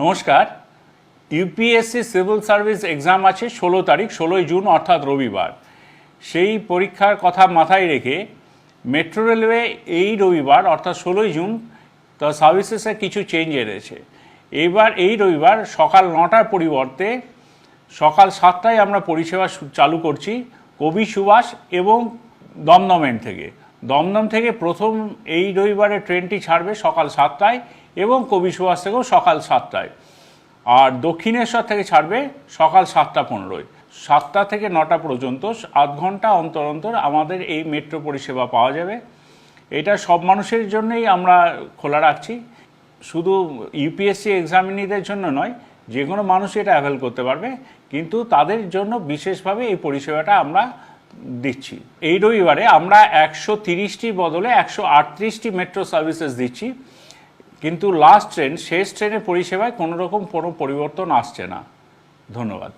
নমস্কার। UPSC civil service exam আছে ষোলো তারিখ, ষোলোই জুন, অর্থাৎ রবিবার। সেই পরীক্ষার কথা মাথায় রেখে মেট্রো রেলওয়ে এই রবিবার, অর্থাৎ ষোলোই জুন, তার সার্ভিসেসে কিছু চেঞ্জ এনেছে। এইবার এই রবিবার সকাল নটার পরিবর্তে সকাল সাতটায় আমরা পরিষেবা চালু করছি কবি সুভাষ এবং দমদমের থেকে। দমদম থেকে প্রথম এই রবিবারে ট্রেনটি ছাড়বে সকাল সাতটায় এবং কবি সুভাষ থেকেও সকাল সাতটায়। আর দক্ষিণেশ্বর থেকে ছাড়বে সকাল সাতটা পনেরোয়। সাতটা থেকে নটা পর্যন্ত, আধ ঘণ্টা অন্তর অন্তর আমাদের এই মেট্রো পরিষেবা পাওয়া যাবে। এটা সব মানুষের জন্যই আমরা খোলা রাখছি। শুধু ইউপিএসসি এক্সামিনিদের জন্য নয়, যে কোনো মানুষই এটা অ্যাভেল করতে পারবে। কিন্তু তাদের জন্য বিশেষভাবে এই পরিষেবাটা আমরা দিচ্ছি। এই রবিবারে আমরা একশো তিরিশটি বদলে একশো আটত্রিশটি মেট্রো সার্ভিসেস দিচ্ছি। কিন্তু লাস্ট ট্রেন শেষ ট্রেনের পরিষেবায় কোনো রকম কোনো পরিবর্তন আসছে না। ধন্যবাদ।